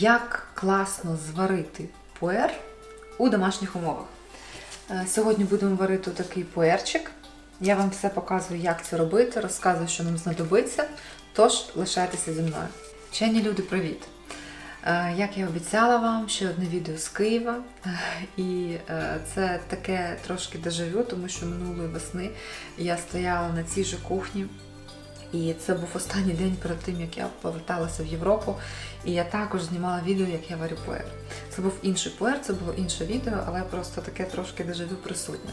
Як класно зварити пуер у домашніх умовах. Е, Сьогодні будемо варити такий пуерчик. Я вам все показую, як це робити, розказую, що нам знадобиться. Тож лишайтеся зі мною. Вчені люди, привіт! Е, Як я обіцяла вам, ще одне відео з Києва. Е, І це таке трошки дежавю, тому що минулої весни я стояла на цій же кухні. І це був останній день перед тим, як я поверталася в Європу. І я також знімала відео, як я варю пуер. Це був інший пуер, це було інше відео, але просто таке трошки дежавю присутнє.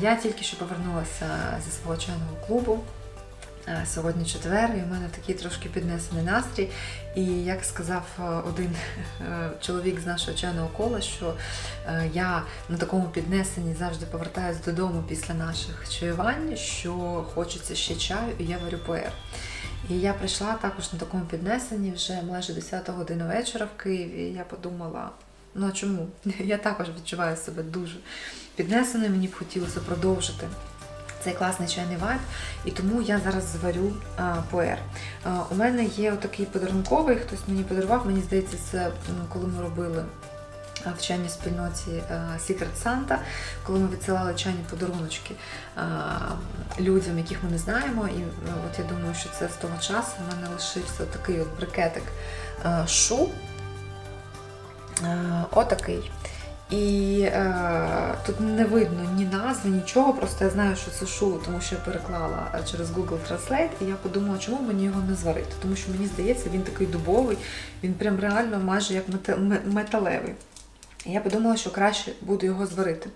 Я тільки що повернулася зі свого чайного клубу. Е, Сьогодні четвер, і в мене такий трошки піднесений настрій. І як сказав е, один е, чоловік з нашого чайного кола, що я на такому піднесенні завжди повертаюся додому після наших чаювань, що хочеться ще чаю, і я варю пуер. І я прийшла також на такому піднесенні вже майже 10 година вечора в Києві. І я подумала, ну а чому? Я також відчуваю себе дуже піднесеною, мені б хотілося продовжити цей класний чайний вайб, і тому я зараз зварю а, пуер. А, у мене є отакий подарунковий, хтось мені подарував, мені здається, це коли ми робили в чайній спільноті Secret Santa, коли ми відсилали чайні подаруночки людям, яких ми не знаємо. І от я думаю, що це з того часу в мене лишився такий от брикетик шу. Отакий. І е, тут не видно ні назви, нічого, просто я знаю, що це шу, тому що я переклала е, через Google Translate, і я подумала, чому мені його не зварити. Тому що мені здається, він такий дубовий, він прям реально майже як металевий. І я подумала, що краще буду його зварити.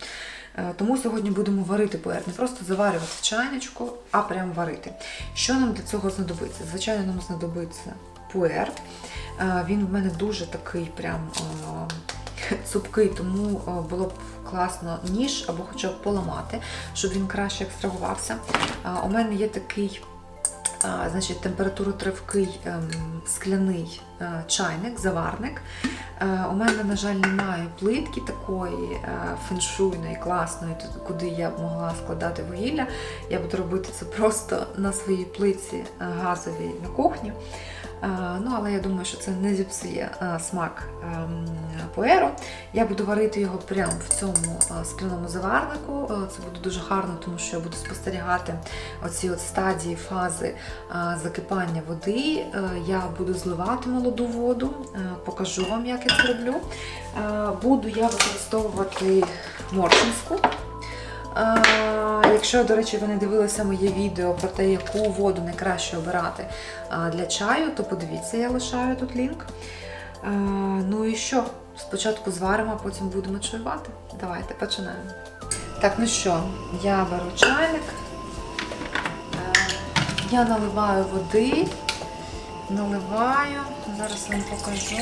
Е, Тому сьогодні будемо варити пуер. Не просто заварювати в чайничку, а прям варити. Що нам для цього знадобиться? Звичайно, нам знадобиться пуер. Е, Він в мене дуже такий прям е, цупкий, тому е, було б класно ніж або хоча б поламати, щоб він краще екстрагувався. У мене є такий значить, температуротривкий ем, скляний е, чайник, заварник. Е, у мене, на жаль, немає плитки такої феншуйної, класної, куди я б могла складати вугілля. Я буду робити це просто на своїй плитці газовій на кухні. Е, Ну, але я думаю, що це не зіпсує е, смак ем, пуеру. Я буду варити його прямо в цьому е, скляному заварнику. Це буде дуже гарно, тому що я буду спостерігати оці от стадії фази закипання води. Я буду зливати молоду воду, покажу вам, як я це роблю. Буду я використовувати моршинську. Е, Якщо, до речі, ви не дивилися моє відео про те, яку воду найкраще обирати а, для чаю, то подивіться, я лишаю тут лінк. Е, Ну і що? Спочатку зваримо, а потім будемо чаювати. Давайте починаємо. Так, ну що, я беру чайник. Е, Я наливаю води, наливаю, зараз вам покажу.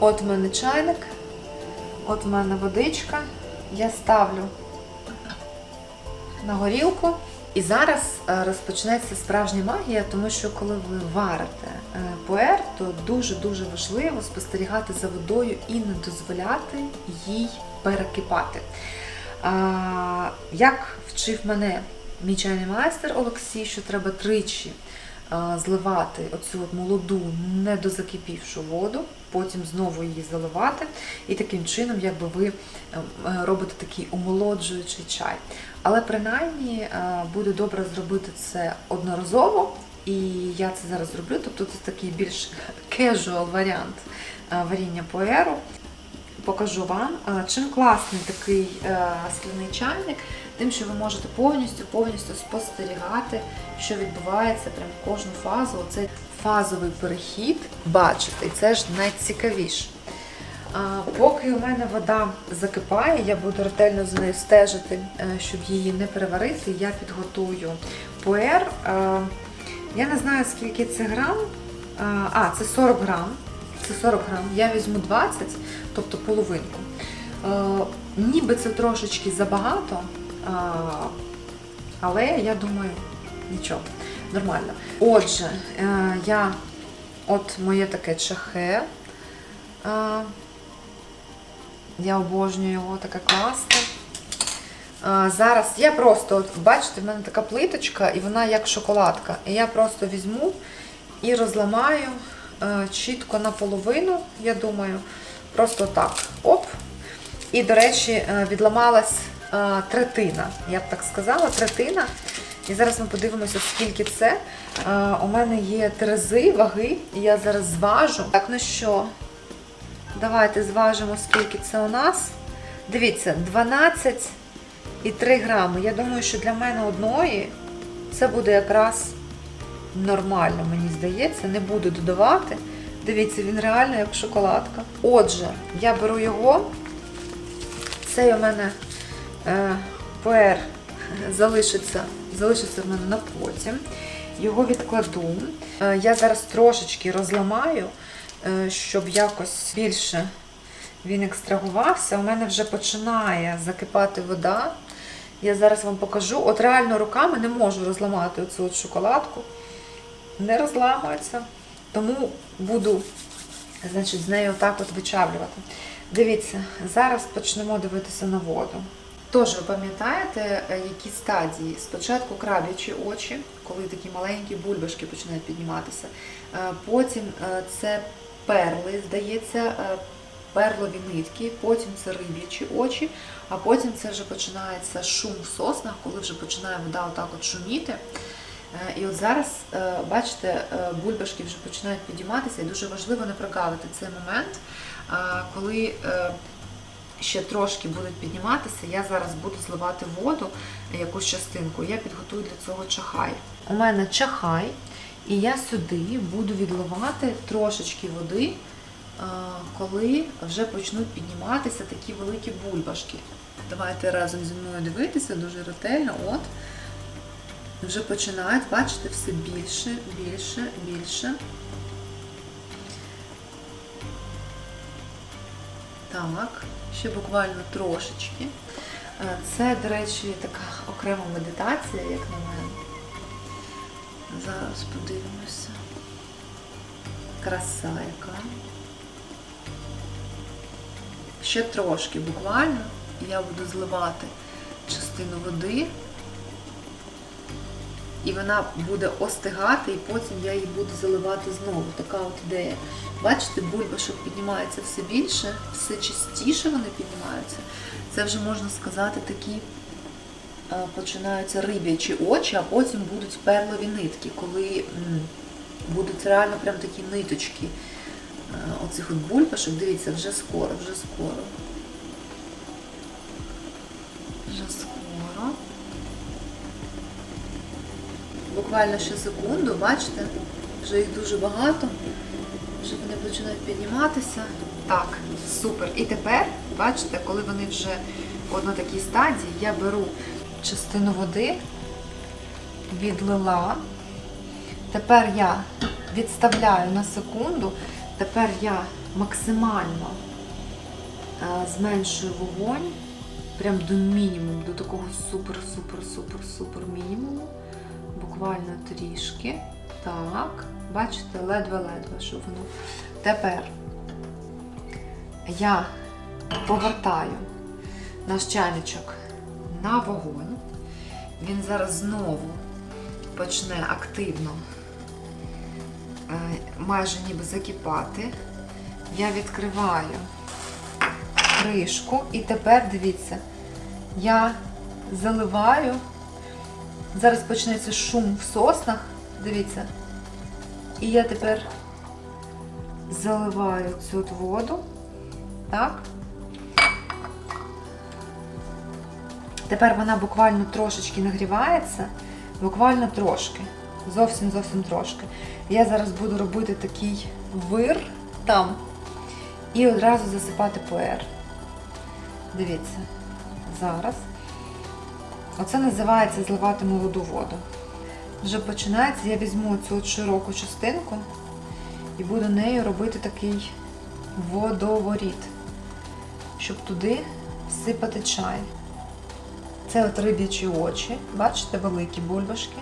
От в мене чайник, от в мене водичка. Я ставлю на горілку. І зараз е, розпочнеться справжня магія, тому що коли ви варите е, пуер, то дуже-дуже важливо спостерігати за водою і не дозволяти їй перекипати. Як вчив мене мій чайний майстер Олексій, що треба тричі зливати оцю молоду, недозакипівшу воду, потім знову її заливати, і таким чином, якби ви е, е, робите такий омолоджуючий чай. Але принаймні е, буде добре зробити це одноразово, і я це зараз зроблю. Тобто це такий більш casual варіант варіння поеру. Покажу вам, чим класний такий скляний чайник, тим, що ви можете повністю повністю спостерігати, що відбувається прям в кожну фазу. Оцей фазовий перехід бачите, і це ж найцікавіше. Поки у мене вода закипає, я буду ретельно за нею стежити, е, щоб її не переварити. Я підготую пуер. Е, Я не знаю, скільки це грам. Е, А, це 40 грам. Це 40 грам. Я візьму 20, тобто половинку. Ніби це трошечки забагато, але я думаю, нічого, нормально. Отже, е, я от моє таке чахе. е, Я обожнюю його таке класне. А, зараз я просто, от, бачите, в мене така плиточка, і вона як шоколадка. І я просто візьму і розламаю е, чітко наполовину, я думаю. Просто так. Оп. І, до речі, е, відламалась е, третина. Я б так сказала, третина. І зараз ми подивимося, скільки це. Е, У мене є терези, ваги, і я зараз зважу. Так, ну що, давайте зважимо, скільки це у нас. Дивіться, 12 і 3 грами. Я думаю, що для мене одної це буде якраз нормально, мені здається. Не буду додавати. Дивіться, він реально як шоколадка. Отже, я беру його. Цей у мене е, пуер залишиться, залишиться в мене на потім. Його відкладу. Е, я зараз трошечки розламаю, е, щоб якось більше він екстрагувався. У мене вже починає закипати вода. Я зараз вам покажу. От реально руками не можу розламати оцю от шоколадку. Не розламується. Тому буду значить, з нею отак от вичавлювати. Дивіться, зараз почнемо дивитися на воду. Тож, ви пам'ятаєте, е, які стадії? Спочатку краб'ячі очі, коли такі маленькі бульбашки починають підніматися. Е, Потім е, це перли, здається, перлові нитки, потім це риб'ячі очі, а потім це вже починається шум в соснах, коли вже починає вода отак от шуміти. І от зараз, бачите, бульбашки вже починають підійматися, і дуже важливо не прогавити цей момент, коли ще трошки будуть підніматися, я зараз буду зливати воду, якусь частинку. Я підготую для цього чахай. У мене чахай, і я сюди буду відливати трошечки води, е, коли вже почнуть підніматися такі великі бульбашки. Давайте разом зі мною дивитися дуже ретельно. От. Вже починають, бачите, все більше, більше, більше. Так, ще буквально трошечки. Е, Це, до речі, така окрема медитація, як на мене. Зараз подивимося. Краса яка. Ще трошки буквально, я буду зливати частину води і вона буде остигати, і потім я її буду заливати знову. Така от ідея. Бачите, бульбашок піднімається все більше, все частіше вони піднімаються. Це вже можна сказати такі е, починаються риб'ячі очі, а потім будуть перлові нитки, коли будуть реально прям такі ниточки е, оцих от бульбашок. Дивіться, вже скоро, вже скоро. Буквально ще секунду, бачите, вже їх дуже багато, вже вони починають підніматися. Так, супер. І тепер, бачите, коли вони вже на такій стадії, я беру частину води, відлила. Тепер я відставляю на секунду, тепер я максимально е, зменшую вогонь, прям до мінімуму, до такого супер-супер-супер-супер мінімуму буквально трішки. Так, бачите, ледве-ледве, щоб воно. Тепер я повертаю наш чайничок на вогонь. Він зараз знову почне активно е, майже ніби закипати. Я відкриваю кришку і тепер дивіться, я заливаю. Зараз почнеться шум в соснах. Дивіться. І я тепер заливаю цю воду. Так. Тепер вона буквально трошечки нагрівається. Буквально трошки. Зовсім зовсім трошки. Я зараз буду робити такий вир там і одразу засипати пуер. Дивіться. Зараз. Оце називається зливати молоду воду. Вже починається, я візьму цю широку частинку і буду нею робити такий водоворіт, щоб туди всипати чай. Це от риб'ячі очі, бачите, великі бульбашки.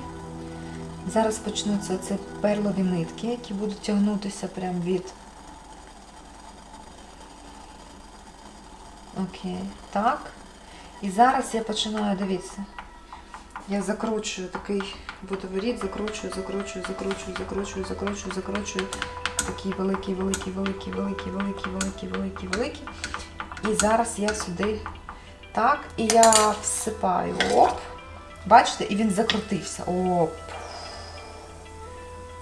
Зараз почнуться це перлові нитки, які будуть тягнутися прямо від Окей, так. І зараз я починаю, дивіться. Я закручую такий водоворіт, закручую, закручую, закручую, закручую, закручую, закручую. Такий великий, великий, великий, великий, великий, великий, великий, великий. І зараз я сюди так, і я всипаю. Оп. Бачите, і він закрутився. Оп.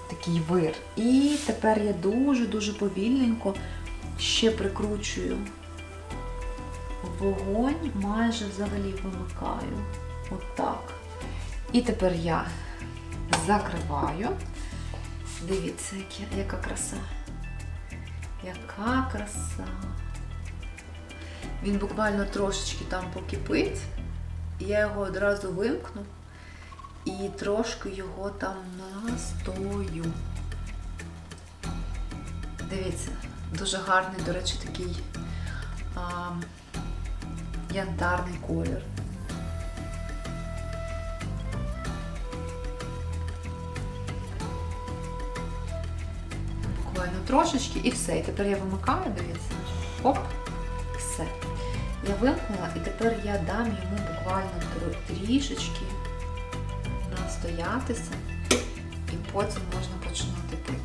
Такий вир. І тепер я дуже-дуже повільненько ще прикручую вогонь, майже взагалі вимикаю. Отак. І тепер я закриваю. Дивіться, яка краса. Яка краса. Він буквально трошечки там покипить. Я його одразу вимкну і трошки його там настою. Дивіться, дуже гарний, до речі, такий а, янтарний колір. Буквально трошечки і все. І тепер я вимикаю, дивіться. Оп, все. Я вимкнула і тепер я дам йому буквально трішечки настоятися, і потім можна починати пити.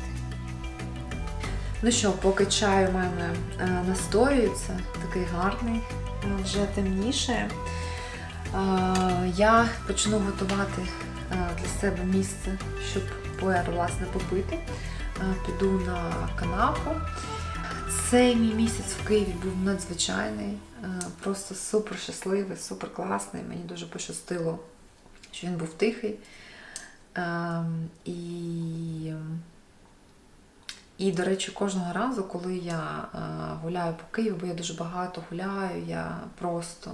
Ну що, поки чай у мене е, настоюється, такий гарний, вже темніше. Е, я почну готувати е, для себе місце, щоб пуер, власне, попити. Е, піду на канапу. Цей мій місяць в Києві був надзвичайний, е, просто супер щасливий, супер класний. Мені дуже пощастило, що він був тихий. Ем, І, і, до речі, кожного разу, коли я е, гуляю по Києву, бо я дуже багато гуляю, я просто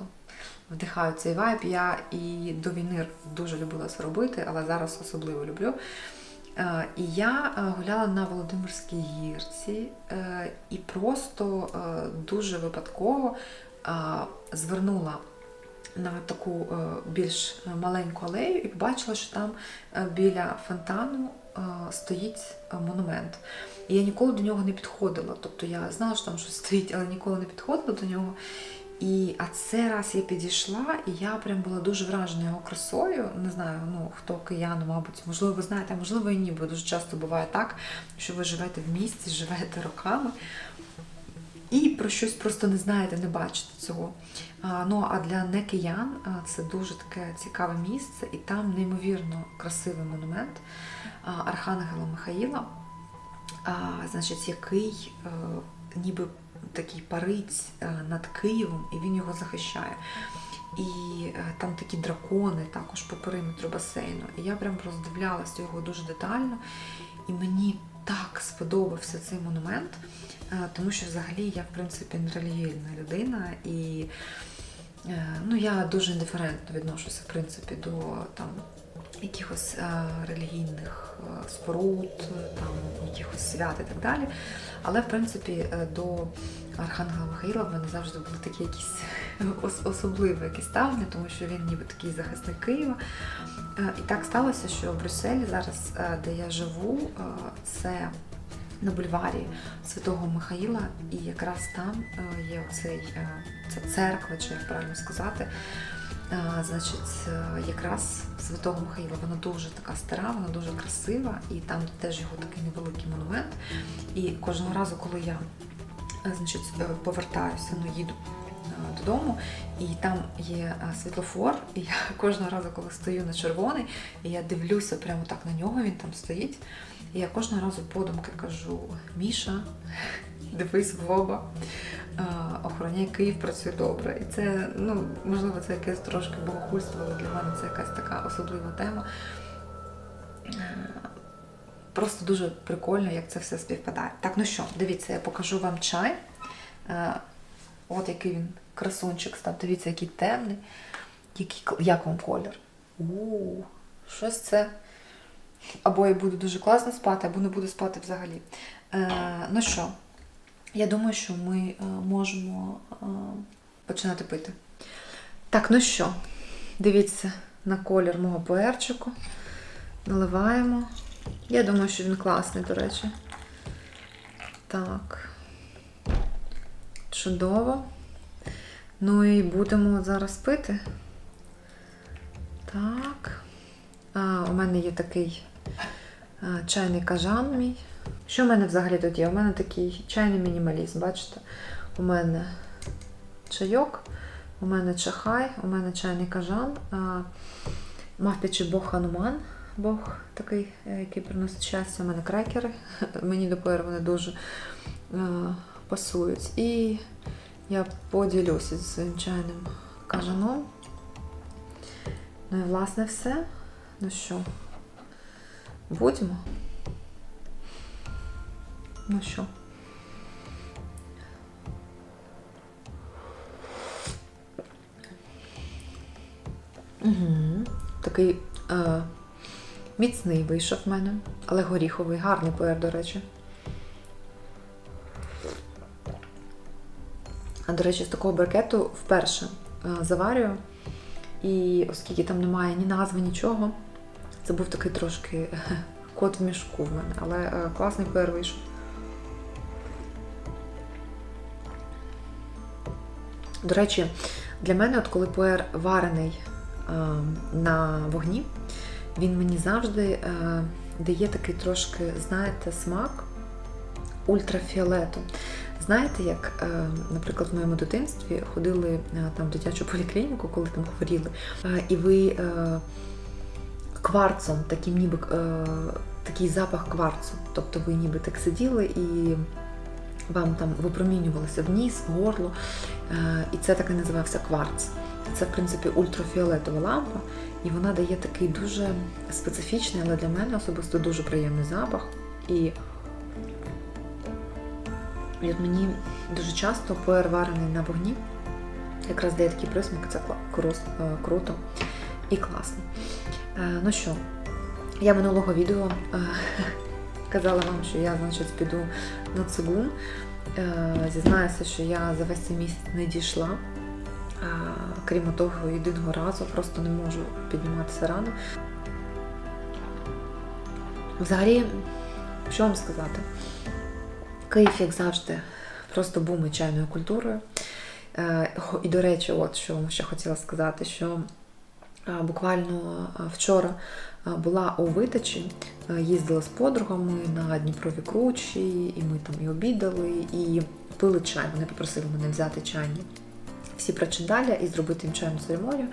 вдихаю цей вайб. Я і до війни дуже любила це робити, але зараз особливо люблю. Е, І я е, гуляла на Володимирській гірці і просто дуже випадково звернула на таку більш маленьку алею і побачила, що там біля фонтану стоїть е, монумент. І я ніколи до нього не підходила. Тобто я знала, що там щось стоїть, але ніколи не підходила до нього. І, а цей раз я підійшла, і я прям була дуже вражена його красою. Не знаю, ну хто кияни, мабуть, можливо, ви знаєте, а можливо і ні, бо дуже часто буває так, що ви живете в місті, живете роками. І про щось просто не знаєте, не бачите цього. Ну а для некиян це дуже таке цікаве місце, і там неймовірно красивий монумент Архангела Михаїла, значить, який е, ніби такий парить е, над Києвом, і він його захищає. І е, там такі дракони також по периметру басейну. І я прям роздивлялася його дуже детально. І мені так сподобався цей монумент, е, тому що взагалі я, в принципі, не релігійна людина. І е, ну, я дуже індиферентно відношуся, в принципі, до там. Якихось е, релігійних споруд, там якихось свят і так далі. Але в принципі е, до Архангела Михаїла в мене завжди були такі якісь ос- особливі якісь ставлення, тому що він ніби такий захисник Києва. Е, І так сталося, що в Брюсселі зараз, е, де я живу, це на бульварі Святого Михаїла, і якраз там є оцей, ця церква, чи як правильно сказати. Значить, е, якраз Святого Михаїла, вона дуже така стара, вона дуже красива, і там теж його такий невеликий монумент. І кожного разу, коли я е, значить, е, повертаюся, ну їду додому, і там є е, світлофор, і я кожного разу, коли стою на червоний, і я дивлюся прямо так на нього, він там стоїть. І я кожного разу подумки кажу: Міша, дивись в оба, е, охороняй Київ, працює добре. І це, ну, можливо, це якесь трошки богохульство, але для мене це якась така особлива тема. Е, Просто дуже прикольно, як це все співпадає. Так, ну що, дивіться, я покажу вам чай. Е, От який він красунчик став. Дивіться, який темний. Який, як вам колір? у щось це. Або я буду дуже класно спати, або не буду спати взагалі. Е, ну що, я думаю, що ми е, можемо е, починати пити. Так, ну що, дивіться на колір мого пуерчику. Наливаємо. Я думаю, що він класний, до речі. Так. Чудово. Ну і будемо зараз пити. Так. А, у мене є такий чайний кажан мій. Що в мене взагалі тут є? У мене такий чайний мінімалізм, бачите? У мене чайок, у мене чахай, у мене чайний кажан, а, мавпячий бог Хануман, Бог такий, е, який приносить щастя, у мене крекери. Мені до пер вони дуже пасують. І я поділюся зі своїм кажаном. Ну і власне все. Ну що, будемо? Ну що? Угу. Такий е, міцний вийшов в мене, але горіховий, гарний пуер, до речі. А до речі, з такого брикету вперше е, заварюю. І оскільки там немає ні назви, нічого, це був такий трошки е, кот в мішку в мене, але е, класний пуер вийшов. До речі, для мене, от коли пуер варений на вогні, він мені завжди дає такий трошки, знаєте, смак ультрафіолету. Знаєте, як, е, наприклад, в моєму дитинстві ходили е, там в дитячу поліклініку, коли там хворіли, е, і ви кварцом, таким ніби такий запах кварцу. Тобто ви ніби так сиділи і вам там випромінювалося в ніс, в горло, і це так і називався кварц. Це, в принципі, ультрафіолетова лампа, і вона дає такий дуже специфічний, але для мене особисто дуже приємний запах. І і от мені дуже часто пуер варений на вогні якраз дає такий присмак, це е, круто і класно. Е, Ну що, я минулого відео е, казала вам, що я, значить, піду на цигун. Зізнаюся, що я за весь цей місяць не дійшла. Крім того, єдиного разу просто не можу підніматися рано. Взагалі, що вам сказати? Київ, як завжди, просто бумить чайною культурою. Е, І, до речі, от що ще хотіла сказати, що буквально вчора була у Витичі, е, їздила з подругами на Дніпрові кручі, і ми там і обідали, і пили чай. Вони попросили мене взяти чайні всі причиндаля і зробити їм чайну церемонію.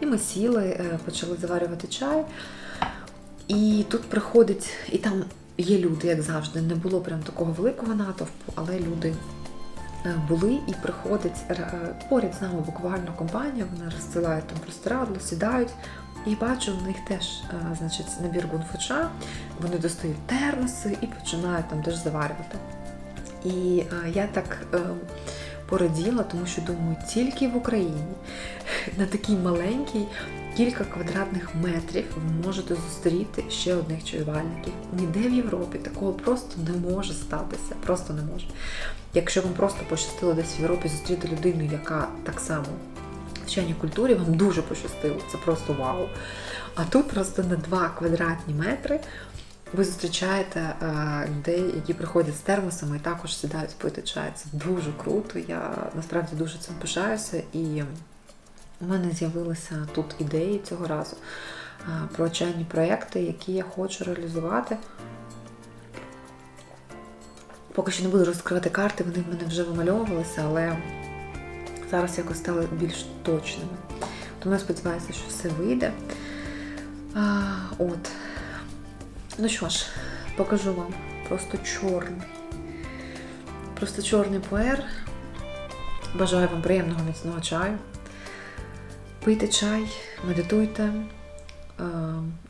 І ми сіли, е, почали заварювати чай. І тут приходить, і там є люди, як завжди. Не було прям такого великого натовпу, але люди е, були і приходить е, поряд з нами буквально компанія, вона розсилає там простирадло, сідають. І бачу, в них теж е, значить, набір гунфуча, вони достають термоси і починають там теж заварювати. І я так пораділа, тому що думаю, тільки в Україні на такій маленькій кілька квадратних метрів ви можете зустріти ще одних чаювальників. Ніде в Європі такого просто не може статися. Просто не може. Якщо вам просто пощастило десь в Європі зустріти людину, яка так само в чайній культурі, вам дуже пощастило. Це просто вау. А тут просто на 2 квадратні метри ви зустрічаєте е, людей, які приходять з термосами і також сідають пити чай. Це дуже круто. Я насправді дуже цим пишаюся. І у мене з'явилися тут ідеї цього разу е, про чайні проекти, які я хочу реалізувати. Поки що не буду розкривати карти, вони в мене вже вимальовувалися, але зараз якось стали більш точними. Тому я сподіваюся, що все вийде. А, от. Ну що ж, покажу вам. Просто чорний. Просто чорний пуер. Бажаю вам приємного міцного чаю. Пийте чай, медитуйте, е,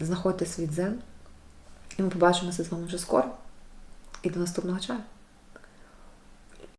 знаходьте свій дзен. І ми побачимося з вами вже скоро. І до наступного чаю.